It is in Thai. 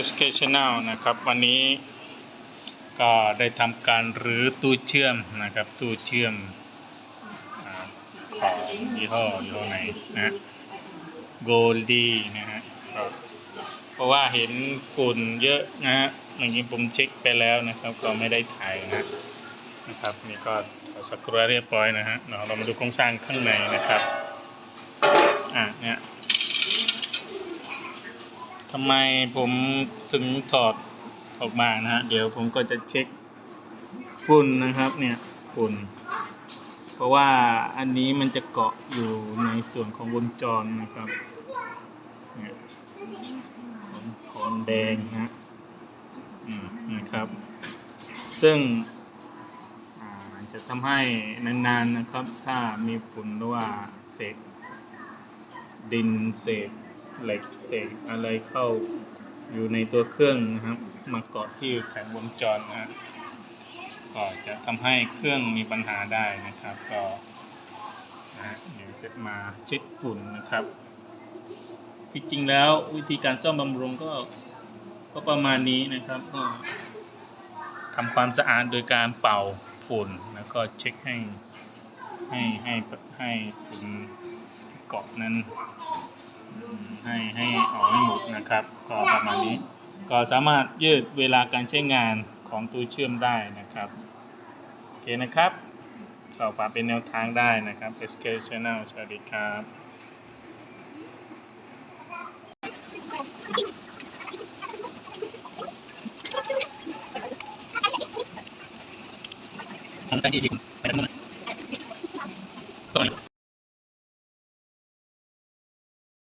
Educational นะครับวันนี้ก็ได้ทำการรื้อตู้เชื่อมนะครับตู้เชื่อมอของยี่ห้อยี่ห้อไหนนะโกลดีนะฮะเพราะว่าเห็นฝุ่นเยอะนะฮะอย่างนี้ผมเช็คไปแล้วนะครับก็ไม่ได้ถ่ายนะนะครับนี่ก็ถอดสกรูเรียบร้อยนะฮะเดี๋ยวเรามาดูโครงสร้างข้างในนะครับอะเนี่ย ทำไมผมถึงถอดออกมานะฮะ เดี๋ยวผมก็จะเช็คฝุ่นนะครับเนี่ยฝุ่น เพราะว่าอันนี้มันจะเกาะอยู่ในส่วนของวงจรนะครับเนี่ยโทนแดงนะอืมนะครับ ซึ่งจะทำให้นานๆนะครับ ถ้ามีฝุ่นหรือว่าเศษดินเศษ เหล็กเศษอะไรเข้าอยู่ในตัวเครื่องนะครับมาเกาะที่แผงวงจรนะฮะก็จะทำให้เครื่องมีปัญหาได้นะครับ ก็นะเดี๋ยวจะมาเช็คฝุ่นนะครับที่จริงแล้ววิธีการซ่อมบำรุงก็ก็ประมาณนี้นะครับก็ทำความสะอาดโดยการเป่าฝุ่นแล้วก็เช็คให้ให้ให้ให้ฝุ่นที่เกาะนั้น ให้ให้ออกให้หมดนะครับ ก็ประมาณนี้ ก็สามารถยืดเวลาการใช้งานของตัวเชื่อมได้นะครับโอเคนะครับก็ฝาเป็นแนวทางได้นะครับ SK Channel สวัสดีครับทำได้ดีจริงไปทำมันก่อ